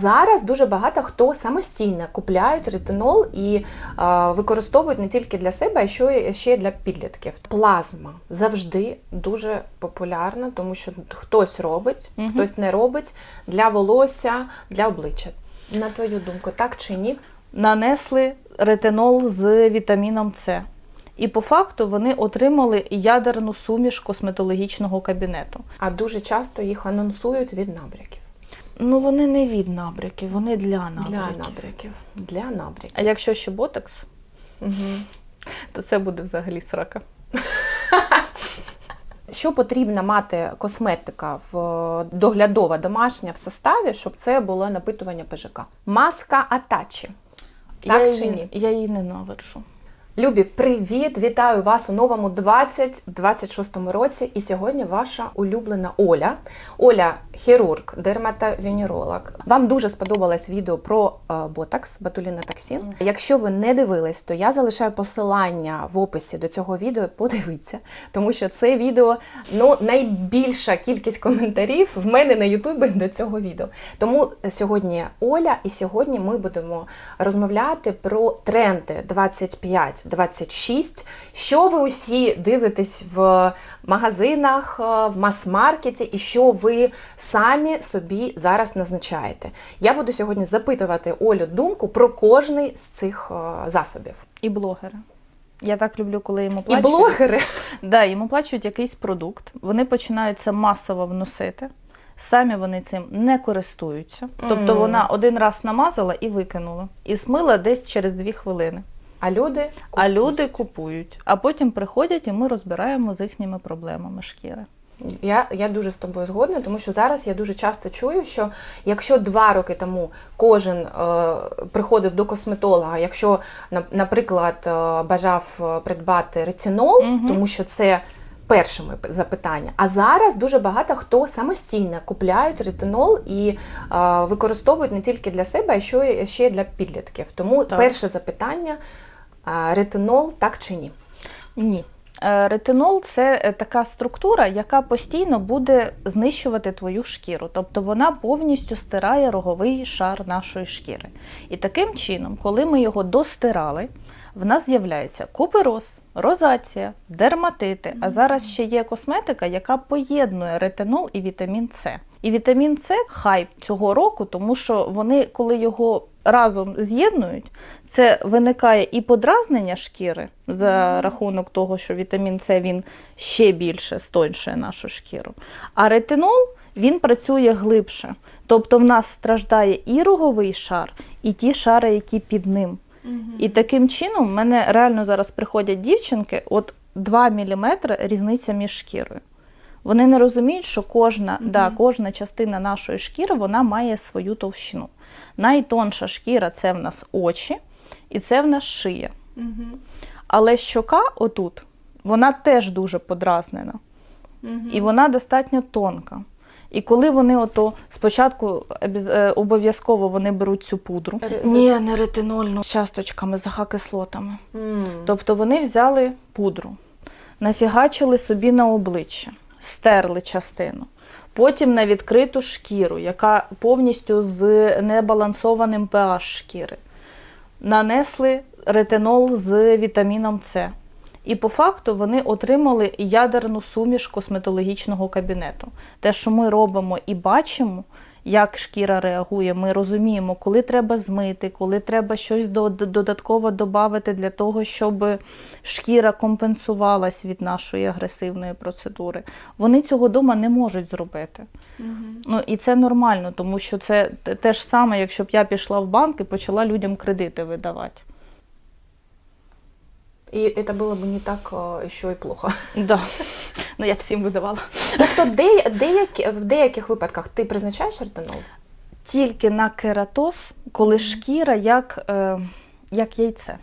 зараз дуже багато хто самостійно купляють ретинол і е, використовують не тільки для себе, а ще й для підлітків. Плазма завжди дуже популярна, тому що хтось робить, Мгм. хтось не робить для волосся, для обличчя. На твою думку, так чи ні? Нанесли ретинол з вітаміном С. І по факту вони отримали ядерну суміш косметологічного кабінету. А дуже часто їх анонсують від набряків. Ну вони не від набряків, вони для набряків. Для набряків. Для набряків. А якщо ще ботекс, Угу. то це буде взагалі срака. Що потрібно мати косметика в доглядова домашня в составі, щоб це було напитування ПЖК? Маска Атачі. Так я чи її, ні? Я її ненавиджу. Любі, привіт! Вітаю вас у новому 2026 році. І сьогодні ваша улюблена Оля. Оля хірург, дерматовенеролог. Вам дуже сподобалось відео про е, ботокс, ботулінотоксин. Якщо ви не дивились, то я залишаю посилання в описі до цього відео. Подивіться, тому що це відео ну найбільша кількість коментарів в мене на Ютубі до цього відео. Тому сьогодні Оля, і сьогодні ми будемо розмовляти про тренди 25-26. Що ви усі дивитесь в магазинах, е, в мас-маркеті, і що ви самі собі зараз назначаєте. Я буду сьогодні запитувати Олю думку про кожний з цих е, засобів. І блогери. Я так люблю, коли йому плачуть. І блогери. Да, йому плачуть якийсь продукт, вони починають це масово вносити. Самі вони цим не користуються. Тобто вона один раз намазала і викинула, і смила десь через дві хвилини. А люди А люди купують, а потім приходять і ми розбираємо з їхніми проблемами шкіри. Я, я дуже з тобою згодна, тому що зараз я дуже часто чую, що якщо два роки тому кожен е, приходив до косметолога, якщо, на- наприклад, е, бажав е, придбати ретинол, Мгм. тому що це перше моє запитання. А зараз дуже багато хто самостійно купляють ретинол і е, використовують не тільки для себе, а ще й для підлітків. Тому Так. перше запитання: ретинол так чи ні? Ні. Е, Ретинол це е, така структура, яка постійно буде знищувати твою шкіру. Тобто вона повністю стирає роговий шар нашої шкіри. І таким чином, коли ми його достирали, в нас з'являється купероз, розація, дерматити. А зараз ще є косметика, яка поєднує ретинол і вітамін С. І вітамін С хайп цього року, тому що вони, коли його разом з'єднують, це виникає і подразнення шкіри за рахунок того, що вітамін С він ще більше стоншує нашу шкіру. А ретинол він працює глибше. Тобто в нас страждає і роговий шар, і ті шари, які під ним. І таким чином в мене реально зараз приходять дівчинки, от 2 мм різниця між шкірою. Вони не розуміють, що кожна, Мгм. да, кожна частина нашої шкіри вона має свою товщину. Найтонша шкіра це в нас очі, і це в нас шия. Але щока отут, вона теж дуже подразнена. І вона достатньо тонка. І коли вони ото спочатку е, обов'язково вони беруть цю пудру. Ні, не ретинольну, з часточками, з АХ-кислотами. Тобто вони взяли пудру, нафігачили собі на обличчя, стерли частину. Потім на відкриту шкіру, яка повністю з небалансованим pH шкіри. Нанесли ретинол з вітаміном С. І по факту вони отримали ядерну суміш косметологічного кабінету. Те, що ми робимо і бачимо, як шкіра реагує, ми розуміємо, коли треба змити, коли треба щось до- додатково додати для того, щоб шкіра компенсувалась від нашої агресивної процедури. Вони цього дома не можуть зробити. Ну і це нормально, тому що це те- ж саме, якщо б я пішла в банк і почала людям кредити видавати. І це було б не так, е, що і плохо. Да. Ну я всім видавала. Тобто, де, деякі, в деяких випадках ти призначаєш ретинол? Тільки на кератоз, коли шкіра як, е, як яйце.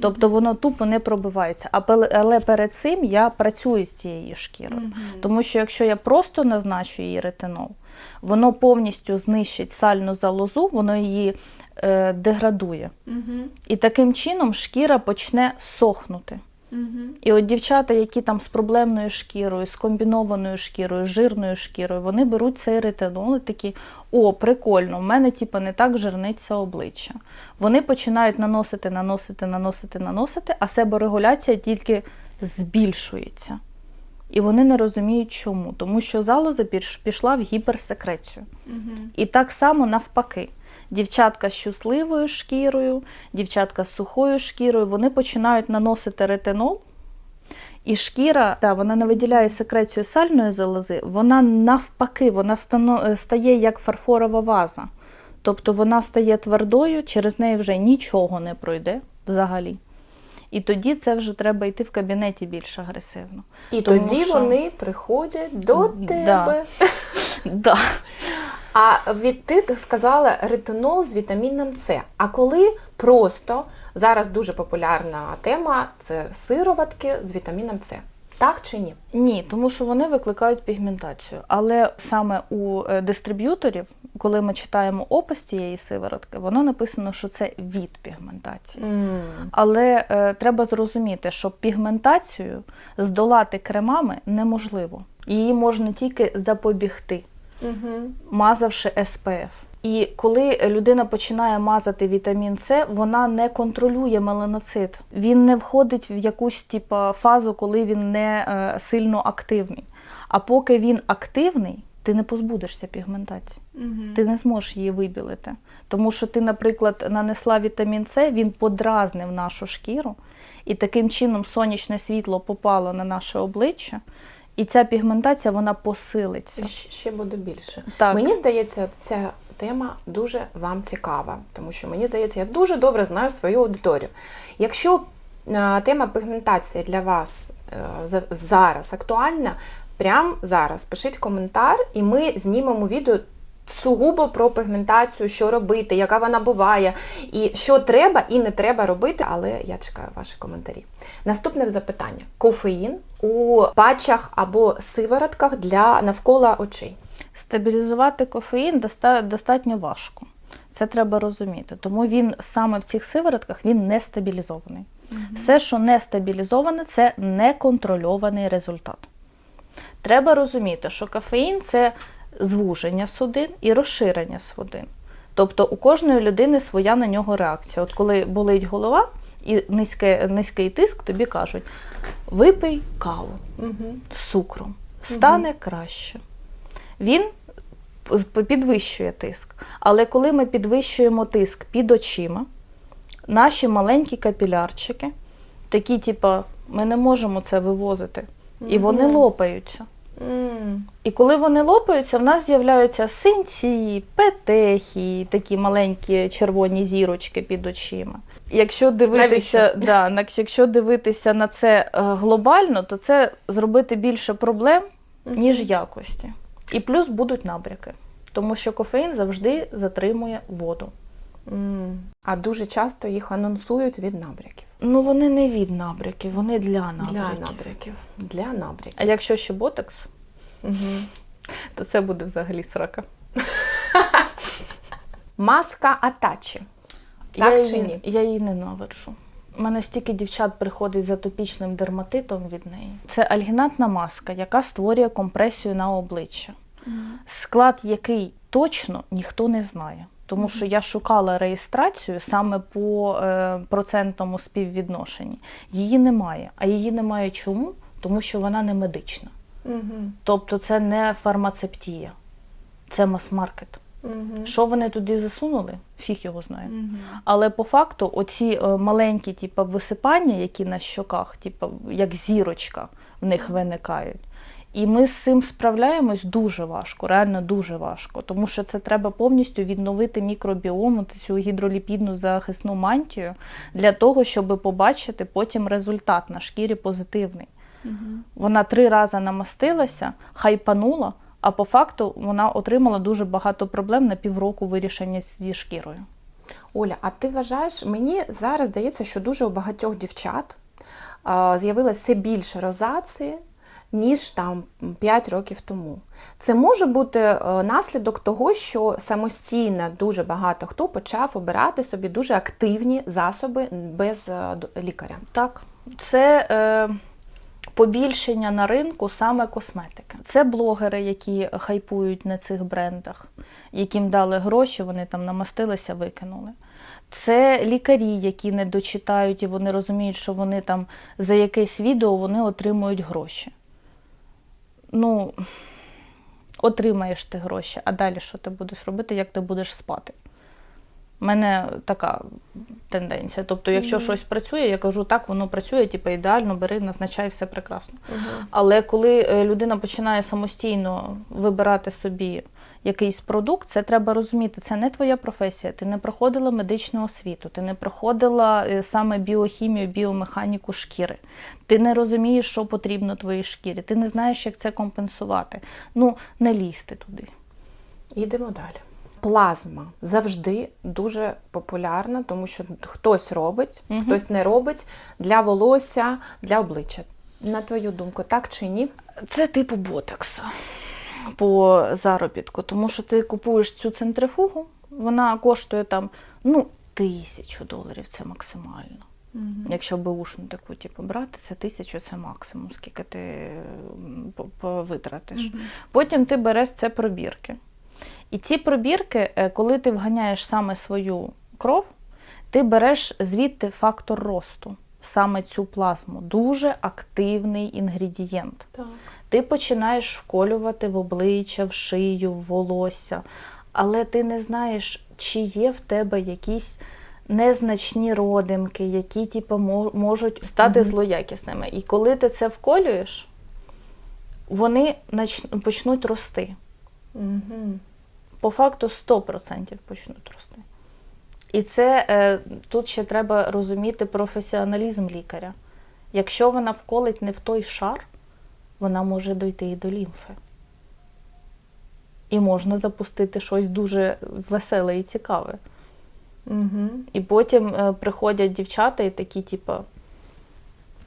Тобто воно тупо не пробивається. А Але перед цим я працюю з цією шкірою. Тому що якщо я просто назначу їй ретинол, воно повністю знищить сальну залозу, воно її е, деградує. І таким чином шкіра почне сохнути. І от дівчата, які там з проблемною шкірою, з комбінованою шкірою, з жирною шкірою, вони беруть цей ретинол і такі: о, прикольно, в мене типу, не так жирниться обличчя. Вони починають наносити, наносити, наносити, наносити, а себорегуляція тільки збільшується. І вони не розуміють, чому. Тому що залоза піш- пішла в гіперсекрецію. І так само навпаки. Дівчатка з щасливою шкірою, дівчатка з сухою шкірою, вони починають наносити ретинол, і шкіра, та, вона не виділяє секрецію сальної залози, вона навпаки, вона е, стає як фарфорова ваза. Тобто вона стає твердою, через неї вже нічого не пройде взагалі. І тоді це вже треба йти в кабінеті більш агресивно. І Тому тоді що- вони приходять до Да. тебе. Да. А від ти сказала ретинол з вітаміном С. А коли просто зараз дуже популярна тема це сироватки з вітаміном С. Так чи ні? Ні, тому що вони викликають пігментацію. Але саме у е, дистриб'юторів, коли ми читаємо опис цієї сиворотки, воно написано, що це від пігментації. Але е, треба зрозуміти, що пігментацію здолати кремами неможливо. Її можна тільки запобігти, Угу. мазавши СПФ. І коли людина починає мазати вітамін С, вона не контролює меланоцит. Він не входить в якусь типа, фазу, коли він не е, сильно активний. А поки він активний, ти не позбудешся пігментації ти не зможеш її вибілити. Тому що ти, наприклад, нанесла вітамін С, він подразнив нашу шкіру, і таким чином сонячне світло попало на наше обличчя, і ця пігментація вона посилиться. Ще буде більше. Так. Мені здається, ця тема дуже вам цікава, тому що мені здається, я дуже добре знаю свою аудиторію. Якщо е, тема пігментації для вас е, зараз актуальна, прямо зараз пишіть коментар, і ми знімемо відео. Сугубо про пігментацію, що робити, яка вона буває, і що треба і не треба робити, але я чекаю ваші коментарі. Наступне запитання: кофеїн у патчах або сиворотках для навколо очей. Стабілізувати кофеїн доста- достатньо важко. Це треба розуміти. Тому він саме в цих сиворотках він не стабілізований. Все, що не стабілізоване, це неконтрольований результат. Треба розуміти, що кофеїн це звуження судин і розширення судин. Тобто у кожної людини своя на нього реакція. От коли болить голова і низьке, низький тиск, тобі кажуть: випий каву Угу. з цукром, стане краще. Він підвищує тиск. Але коли ми підвищуємо тиск під очима, наші маленькі капілярчики, такі, типа, ми не можемо це вивозити, і вони лопаються. І коли вони лопаються, в нас з'являються синці, петехи, такі маленькі червоні зірочки під очима. Якщо дивитися, да, на- якщо дивитися на це е, глобально, то це зробити більше проблем, ніж якості. І плюс будуть набряки, тому що кофеїн завжди затримує воду. М. А дуже часто їх анонсують від набряків. Ну вони не від набряків, вони для набряків. Для набряків. Для набряків. А якщо ще ботекс, Угу. то це буде взагалі срака. Маска атачі. Так я чи її, ні? Я її ненавиджу. У мене стільки дівчат приходить з атопічним дерматитом від неї. Це альгінатна маска, яка створює компресію на обличчя. Склад який точно ніхто не знає. Тому що я шукала реєстрацію саме по е, процентному співвідношенні. Її немає. А її немає чому? Тому що вона не медична. Угу. Тобто це не фармацептія, це мас-маркет. Угу. Що вони туди засунули? Фіг його знає. Але по факту, оці е, маленькі типу, висипання, які на щоках, типу, як зірочка, в них виникають. І ми з цим справляємось дуже важко, реально дуже важко, тому що це треба повністю відновити мікробіом, цю гідроліпідну захисну мантію для того, щоб побачити потім результат на шкірі позитивний. Вона три рази намастилася, хайпанула, а по факту вона отримала дуже багато проблем на півроку вирішення зі шкірою. Оля, а ти вважаєш, мені зараз здається, що дуже у багатьох дівчат а, з'явилось все більше розації, ніж там 5 років тому. Це може бути е, наслідок того, що самостійно дуже багато хто почав обирати собі дуже активні засоби без е, лікаря. Так, Це е, побільшення на ринку саме косметики. Це блогери, які хайпують на цих брендах, яким дали гроші, вони там намастилися, викинули. Це лікарі, які не дочитають і вони розуміють, що вони там за якесь відео вони отримують гроші. Ну, отримаєш ти гроші, а далі що ти будеш робити, як ти будеш спати? У мене така тенденція. Тобто, якщо Мгм. щось працює, я кажу, так, воно працює, типу, ідеально, бери, назначай, все прекрасно. Угу. Але коли е, людина починає самостійно вибирати собі якийсь продукт, це треба розуміти, це не твоя професія. Ти не проходила медичну освіту, ти не проходила е, саме біохімію, біомеханіку шкіри. Ти не розумієш, що потрібно твоїй шкірі, ти не знаєш, як це компенсувати. Ну, не лізьте туди. Йдемо далі. Плазма завжди дуже популярна, тому що хтось робить, Мгм. хтось не робить для волосся, для обличчя. На твою думку, так чи ні? Це типу ботекса по заробітку, тому що ти купуєш цю центрифугу, вона коштує там ну, тисячу доларів це максимально. Якщо бушну таку типу, брати, це тисячу це максимум, скільки ти витратиш. Мгм. Потім ти береш це пробірки. І ці пробірки, е, коли ти вганяєш саме свою кров, ти береш звідти фактор росту, саме цю плазму. Дуже активний інгредієнт. Так. Ти починаєш вколювати в обличчя, в шию, в волосся, але ти не знаєш, чи є в тебе якісь незначні родимки, які типу, можуть стати Мгм. злоякісними. І коли ти це вколюєш, вони почнуть рости. Угу. По факту 100% почнуть рости. І це е, тут ще треба розуміти професіоналізм лікаря. Якщо вона вколить не в той шар, вона може дойти і до лімфи. І можна запустити щось дуже веселе і цікаве. Угу. І потім е, приходять дівчата і такі, типу,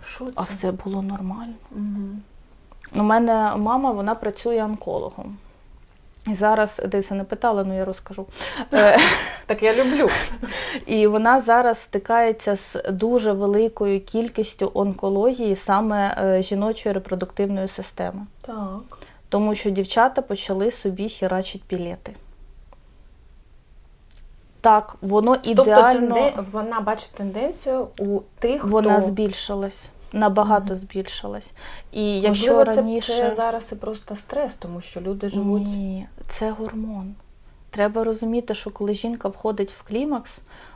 це? а все було нормально. Угу. У мене мама вона працює онкологом. І зараз ти не питала, але я розкажу. Е, Так я люблю. І вона зараз стикається з дуже великою кількістю онкології саме е, жіночої репродуктивної системи, Так. тому що дівчата почали собі хірачити пілети. Так, воно Тобто ідеально тенде... вона бачить тенденцію у тих, вона хто... збільшилась. Набагато збільшилась. І якщо Можливо, це, раніше це зараз і просто стрес, тому що люди живуть. Ні, це гормон. Треба розуміти, що коли жінка входить в клімакс,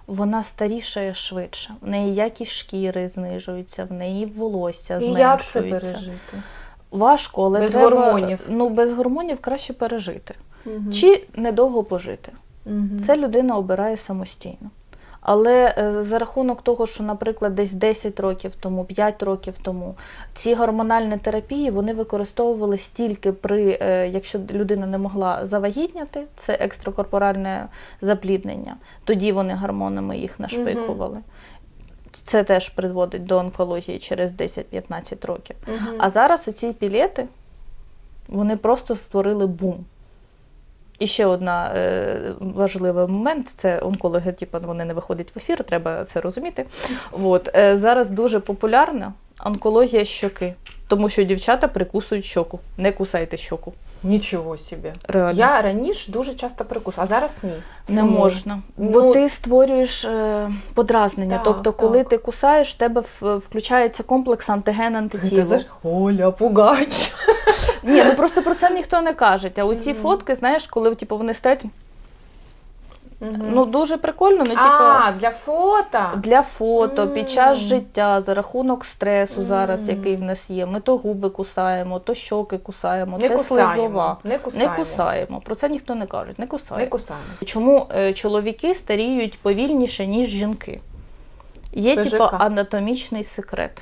вона старішає швидше. В неї якість шкіри знижується, в неї волосся І зменшується. як це пережити? Важко, але Без треба, гормонів? Ну, без гормонів краще пережити. Угу. Чи недовго пожити. Угу. Це людина обирає самостійно. Але е, за рахунок того, що, наприклад, десь 10 років тому, 5 років тому ці гормональні терапії вони використовувались тільки при, е, якщо людина не могла завагітняти, це екстракорпоральне запліднення. Тоді вони гормонами їх нашпикували. Це теж призводить до онкології через 10-15 років. Угу. А зараз оці пілети вони просто створили бум. І ще одна е, важливий момент це онкологи, типу, вони не виходять в ефір, треба це розуміти. От, е, зараз дуже популярна онкологія щоки, тому що дівчата прикусують щоку. Не кусайте щоку. Нічого собі. Реально. Я раніше дуже часто прикус, а зараз ні. Не Чому? можна. Ну, Бо ти створюєш е, подразнення. Так, тобто, коли так. ти кусаєш, в тебе включається комплекс антиген Ти Оля, пугач. Ні, ну просто про це ніхто не каже. А оці Мгм. фотки, знаєш, коли типу, вони стоять, Мгм. ну дуже прикольно, ну типу. а, для фото. Для фото під час життя за рахунок стресу зараз, який в нас є. Ми то губи кусаємо, то щоки кусаємо. Не це кусаємо. слизова. Не Не кусаємо. кусаємо. Про це ніхто не каже. Не кусаємо. Не кусаємо. Чому е, чоловіки старіють повільніше, ніж жінки? Є типу анатомічний секрет.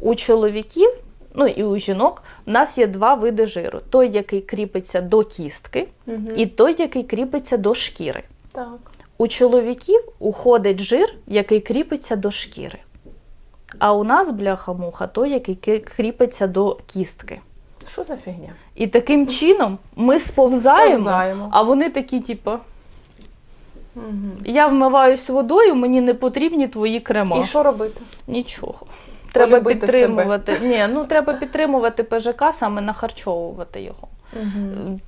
У чоловіків, ну і у жінок, в нас є два види жиру: той, який кріпиться до кістки, Мгм. і той, який кріпиться до шкіри. Так. У чоловіків уходить жир, який кріпиться до шкіри. А у нас бляха-муха, той, який кріпиться до кістки. Що за фігня? І таким чином ми сповзаємо, Сповзаємо. а вони такі, типу, Мгм. я вмиваюсь водою, мені не потрібні твої крема. І що робити? Нічого. треба Полюбити підтримувати. Ні, ну треба підтримувати ПЖК, саме нахарчовувати його.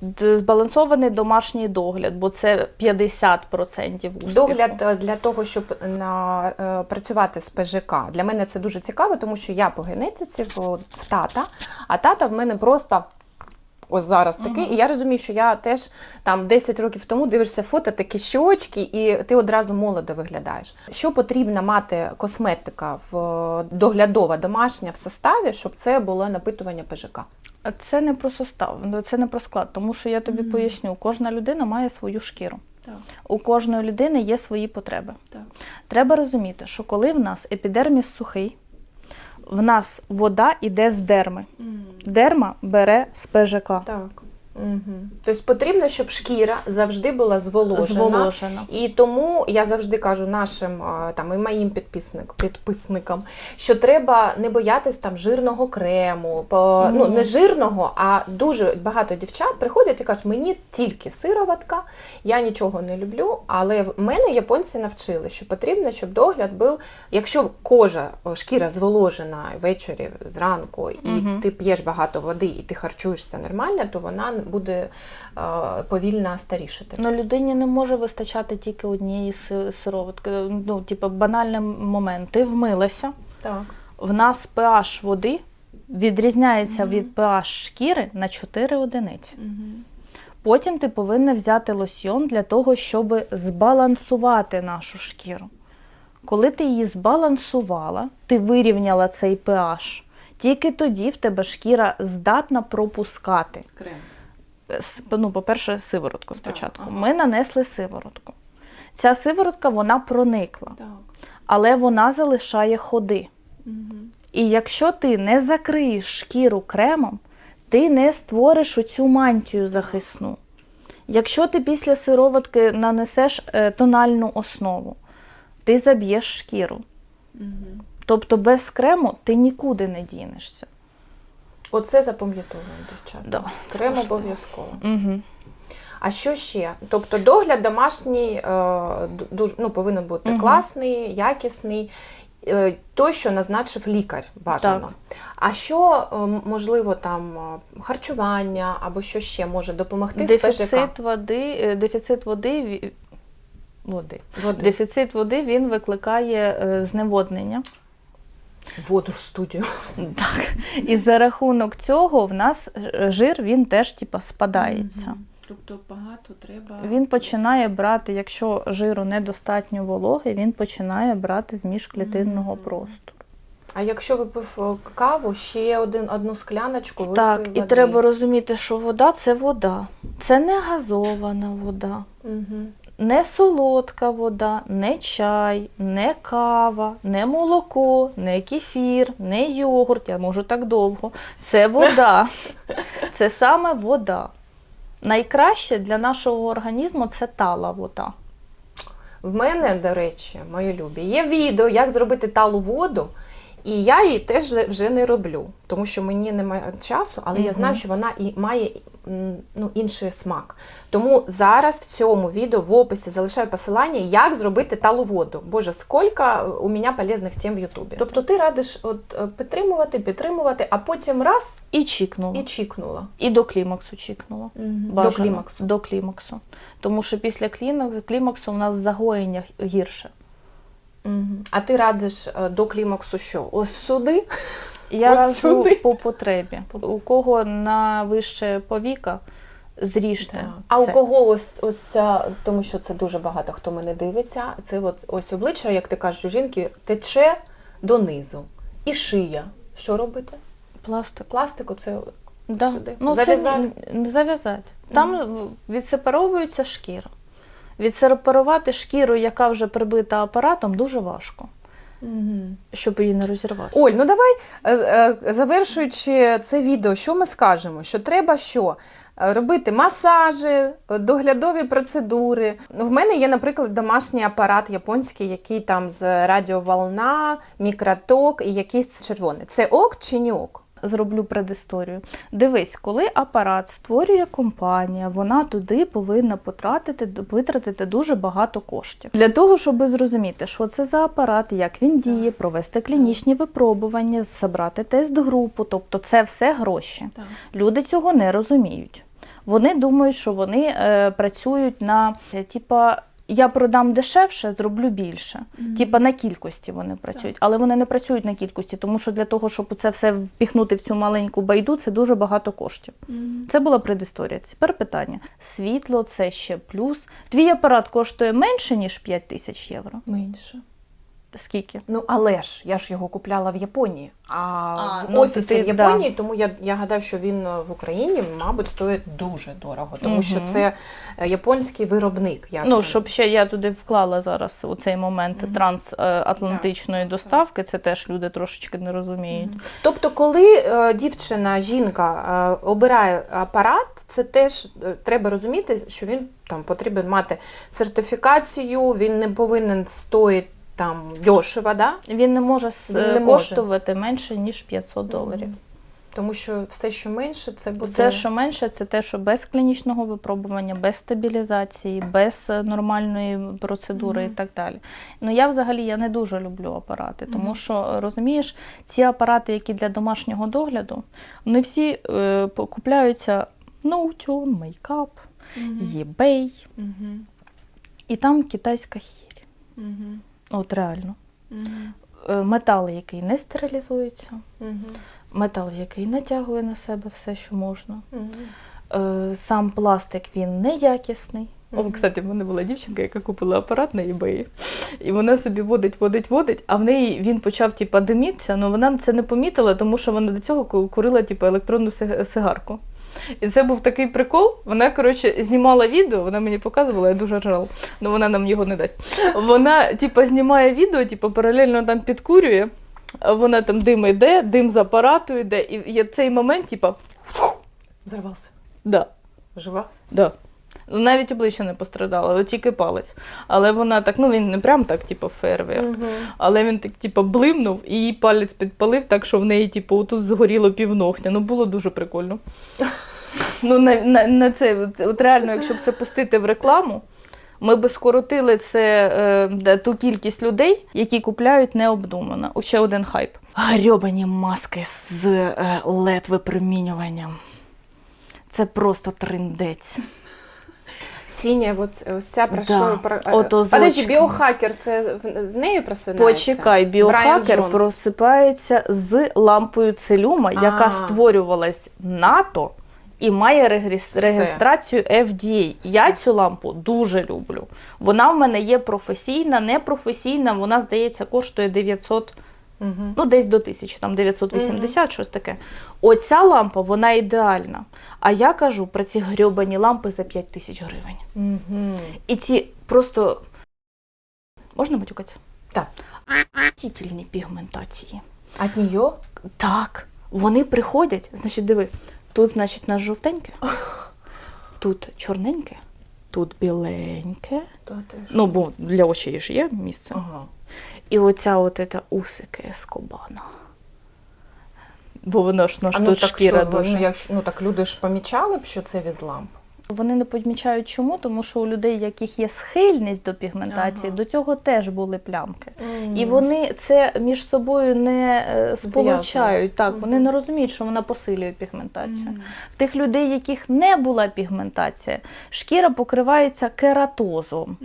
Д- Збалансований домашній догляд, бо це 50% успіху. Догляд е, для того, щоб на, е, працювати з ПЖК. Для мене це дуже цікаво, тому що я по генетиці в, в тата, а тата в мене просто. Ось зараз такий, і я розумію, що я теж там 10 років тому дивишся фото, такі щочки, і ти одразу молодо виглядаєш. Що потрібно мати косметика в доглядова домашня в составі, щоб це було напитування ПЖК? Це не про состав, ну, це не про склад, тому що я тобі поясню, кожна людина має свою шкіру. Так, У кожної людини є свої потреби. так. Треба розуміти, що коли в нас епідерміс сухий, в нас вода йде з дерми. Дерма бере з ПЖК. Так. Угу. Тобто потрібно, щоб шкіра завжди була зволожена. Зволожена. І тому я завжди кажу нашим там і моїм підписник, підписникам, що треба не боятись там жирного крему, по, ну не жирного, а дуже багато дівчат приходять і кажуть, мені тільки сироватка, я нічого не люблю. Але в мене японці навчили, що потрібно, щоб догляд був, якщо кожа шкіра зволожена ввечері зранку, і Мгм. ти п'єш багато води, і ти харчуєшся нормально, то вона буде е, повільно старішати. Ну, людині не може вистачати тільки однієї си- сироватки. Ну, типу, банальний момент. Ти вмилася, Так. в нас pH води відрізняється Мгм. від pH шкіри на 4 одиниці. Потім ти повинна взяти лосьйон для того, щоб збалансувати нашу шкіру. Коли ти її збалансувала, ти вирівняла цей pH, тільки тоді в тебе шкіра здатна пропускати. Крем. Ну, по-перше, сиворотку спочатку. ага. Ми нанесли сиворотку. Ця сиворотка вона проникла, Так. але вона залишає ходи. І якщо ти не закриєш шкіру кремом, ти не створиш оцю мантію захисну. Якщо ти після сироватки нанесеш е, тональну основу, ти заб'єш шкіру. Тобто без крему ти нікуди не дінешся. Оце запам'ятовуємо, дівчата. Да, Крем обов'язково. Угу. А що ще? Тобто догляд домашній е, дуже, ну, повинен бути Мгм. класний, якісний, е, той, що назначив лікар бажано. А що, е, можливо, там харчування або що ще може допомогти з? Дефіцит води, е, дефіцит води, води. Води. Дефіцит води він викликає зневоднення. Воду в студію. Так. І за рахунок цього в нас е, жир він теж типа спадається. Тобто багато треба. Він починає брати, якщо жиру недостатньо вологи, він починає брати з міжклітинного Мгм. простору. А якщо випив е, каву, ще один, одну скляночку випив Так, і треба розуміти, що вода це вода. Це не газована вода. Мгм. Не солодка вода, не чай, не кава, не молоко, не кефір, не йогурт. Я можу так довго. Це вода. Це саме вода. Найкраще для нашого організму це тала вода. В мене, до речі, мої любі, є відео, як зробити талу воду. І я її теж вже- не роблю, тому що мені немає часу, але я знаю, що вона і має ну, інший смак. Тому зараз в цьому відео в описі залишаю посилання, як зробити талу воду. Боже, скільки у мене полезних тем в Ютубі. Тобто ти радиш от, е, підтримувати, підтримувати, а потім раз І чікнула. і І, до клімаксу чікнула. До клімаксу. До клімаксу. Тому що після клімаксу у нас загоєння гірше. А ти радиш е, до клімаксу що? Ось сюди? Я Ось раджу сюди. по потребі. У кого на вище повіка, зріжте. А у кого ось ось ця, тому що це дуже багато хто мене дивиться. Це от ось обличчя, як ти кажеш, у жінки тече донизу. І шия. Що робити? Пластик. Пластику це Да. сюди. Ну, Зав'язати? Зав'язати. Там відсепаровується шкіра. Відсепарувати шкіру, яка вже прибита апаратом, дуже важко, щоб її не розірвати. Оль, ну давай, е, е, завершуючи це відео, що ми скажемо? Що треба що? Е, Робити масажі, доглядові процедури. В мене є, наприклад, домашній апарат японський, який там з радіоволна, мікроток і якийсь червоний. Це ок чи не ок? Зроблю предісторію. Дивись, коли апарат створює компанія, вона туди повинна потратити витратити дуже багато коштів. Для того, щоб зрозуміти, що це за апарат, як він діє, провести клінічні випробування, забрати тест-групу, тобто це все гроші. Так. Люди цього не розуміють. Вони думають, що вони е, працюють на е, типа. Я продам дешевше, зроблю більше. Типа на кількості вони працюють, але вони не працюють на кількості, тому що для того, щоб це все впіхнути в цю маленьку байду, це дуже багато коштів. Це була предісторія. Тепер питання: світло це ще плюс. Твій апарат коштує менше ніж 5 тисяч євро. Менше. Скільки? Ну, але ж я ж його купляла в Японії, а, А, в ну, офісі ти- в Японії, тому я, я гадаю, що він е, в Україні, мабуть, стоїть дуже дорого, тому що це е, японський виробник. Як Ну, щоб ще я туди вклала зараз у цей момент Мгм. трансатлантичної доставки, це теж люди трошечки не розуміють. Мгм. Тобто, коли е, дівчина, жінка е, обирає апарат, це теж е, треба розуміти, що він там потрібен мати сертифікацію, він не повинен стоїти там дешево, да? Він не може не може. коштувати менше ніж 500 доларів. Тому що все, що менше, це буде Все, що менше, це те, що без клінічного випробування, без стабілізації, без е, нормальної процедури Мгм. і так далі. Ну я взагалі я не дуже люблю апарати, тому Мгм. що е, розумієш, ці апарати, які для домашнього догляду, вони всі е, купляються Notion, Makeup, Мгм. eBay, Мгм. і там китайська хірь. Мгм. От реально. Е, Метал, який не стерилізується, Мгм. метал, який натягує на себе все, що можна. Е, Сам пластик він неякісний. О, кстати, в мене була дівчинка, яка купила апарат на eBay. І вона собі водить, водить, водить, а в неї він почав типа димітися, але вона це не помітила, тому що вона до цього курила типу, електронну сигарку. І це був такий прикол. Вона, коротше, знімала відео, вона мені показувала, я дуже ржала, але вона нам його не дасть. Вона, типу, знімає відео, типу, паралельно там підкурює, вона там дим йде, дим з апарату йде, і є цей момент, типу, Взорвався. да, Жива? Да. Навіть обличчя не пострадало, от тільки палець. Але вона так, ну він не прям так, типу, фейерверк. Мгм. Але він так, типу, блимнув і її палець підпалив, так що в неї, типу, отут згоріло півногтя. Ну, було дуже прикольно. Ну, на, на, на це, от, от реально, якщо б це пустити в рекламу, ми би скоротили це е, ту кількість людей, які купляють необдумано. Ще один хайп. Грьобані маски з е, led випромінюванням. Це просто триндець. Сіня, от, ось ця про Да. що про Ото Подожди, біохакер, це в- з нею просинається? Почекай, біохакер просипається з лампою целюма, яка створювалась НАТО і має Все. реєстрацію FDA. Я цю лампу дуже люблю. Вона в мене є професійна, непрофесійна. Вона, здається, коштує 900, Ну десь до 1000, там 980, щось таке. Оця лампа, вона ідеальна. А я кажу про ці грьобані лампи за 5 тисяч гривень. Мгм. І ці просто. Можна матюкати? Так. Тітельні пігментації. От нее? Так, вони приходять, значить, диви, тут, значить, наш жовтеньке, тут чорненьке, тут біленьке. Та ти що? Ну, бо для очей ж є місце. Ага. І оця от ета усики ескобана. Бо воно ж наш А ну тут так шкіра що, дуже. ну, якщо, ну так люди ж помічали б, що це від ламп. Вони не помічають чому, тому що у людей, яких є схильність до пігментації, Ага. до цього теж були плямки. І вони це між собою не е, сполучають. Так, вони не розуміють, що вона посилює пігментацію. Мгм. В тих людей, яких не була пігментація, шкіра покривається кератозом.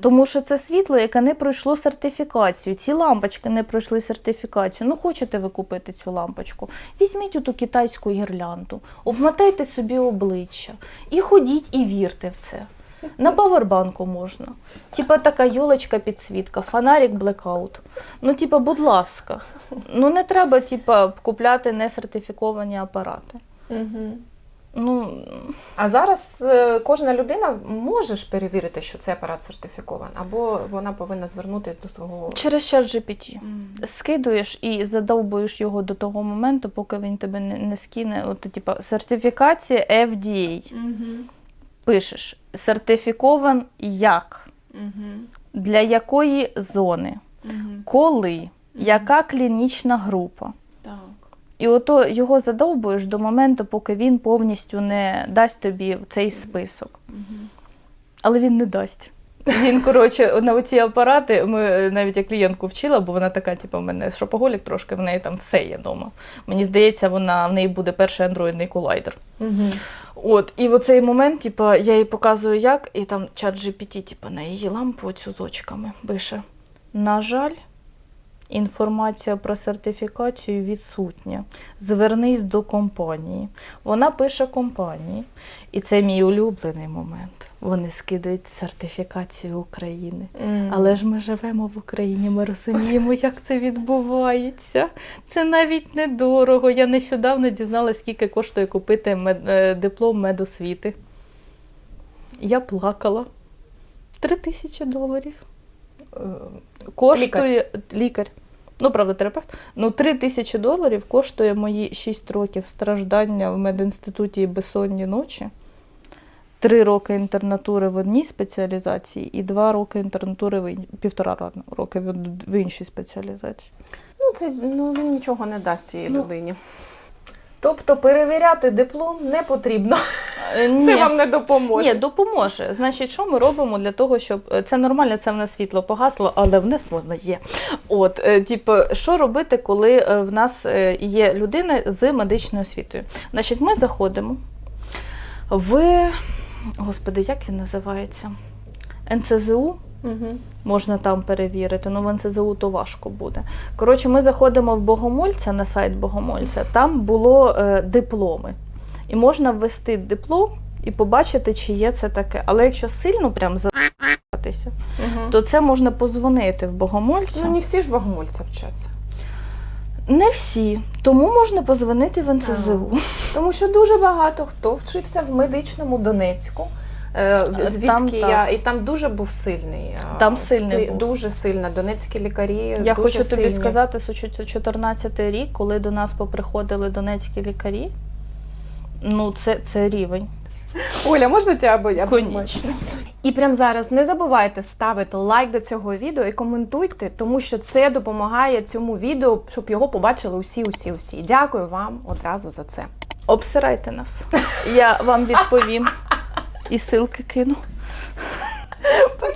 Тому що це світло, яке не пройшло сертифікацію. Ці лампочки не пройшли сертифікацію. Ну, хочете ви купити цю лампочку? Візьміть оту китайську гірлянду, обмотайте собі обличчя і ходіть і вірте в це. На павербанку можна. Типа така йолочка підсвітка, фонарик блекаут. Ну, типа, будь ласка. Ну не треба, типа, купляти несертифіковані апарати. Мгм. Ну, А зараз е, кожна людина може ж перевірити, що цей апарат сертифікований, або вона повинна звернутися до свого. через чат GPT. Мгм. скидуєш і задовбуєш його до того моменту, поки він тебе не, не скине. От, типа, сертифікація FDA. Мгм. Пишеш сертифікован як, Мгм. для якої зони, Мгм. коли, яка клінічна група. І ото його задовбуєш до моменту, поки він повністю не дасть тобі цей список. Але він не дасть. Він, коротше, на оці апарати, ми е, навіть я клієнтку вчила, бо вона така, типу, в мене шопоголік трошки, в неї там все є вдома. Мені здається, вона в неї буде перший андроїдний колайдер. Угу. От, і в оцей момент, типу, я їй показую, як, і там чат GPT, типу, на її лампу цю з очками пише. На жаль, інформація про сертифікацію відсутня. Звернись до компанії. Вона пише компанії. І це мій улюблений момент. Вони скидають сертифікацію України. Але ж ми живемо в Україні, ми розуміємо, як це відбувається. Це навіть недорого. Я нещодавно дізналася, скільки коштує купити мед, е, диплом медосвіти. Я плакала. Три тисячі доларів. Е, Коштує лікар. Ну, правда, терапевт. Ну, три тисячі доларів коштує мої 6 років страждання в медінституті безсонні ночі. Три роки інтернатури в одній спеціалізації і два роки інтернатури в ін- півтора роки в, в іншій спеціалізації. Ну, це ну, він нічого не дасть цій Ну. людині. Тобто перевіряти диплом не потрібно. Е, Це вам не допоможе. Ні, допоможе. Значить, що ми робимо для того, щоб е, це нормально, це в нас світло погасло, але в нас воно є. От, е, типу, що робити, коли в нас є людина з медичною освітою? Значить, ми заходимо в господи, як він називається? НЦЗУ. Угу. Можна там перевірити, ну в НСЗУ то важко буде. Коротше, ми заходимо в Богомольця на сайт Богомольця, там було е, дипломи. І можна ввести диплом і побачити, чи є це таке. Але якщо сильно прям запитатися, Угу. то це можна позвонити в Богомольця. Ну, не всі ж богомольця вчаться. Не всі. Тому можна позвонити в НСЗУ. Тому що дуже багато хто вчився в медичному Донецьку. Е, Там, Звідки я так. і там дуже був сильний. е, Там сильний був. Дуже сильно. Донецькі лікарі. Я дуже хочу тобі сказати, що це 14 рік, коли до нас поприходили донецькі лікарі. Ну, це, це рівень. Оля, можна тебе? Я Конечно. І прямо зараз не забувайте ставити лайк до цього відео і коментуйте, тому що це допомагає цьому відео, щоб його побачили усі, усі, усі. Дякую вам одразу за це. Обсирайте нас. Я вам відповім. estilo que aqui no. Tô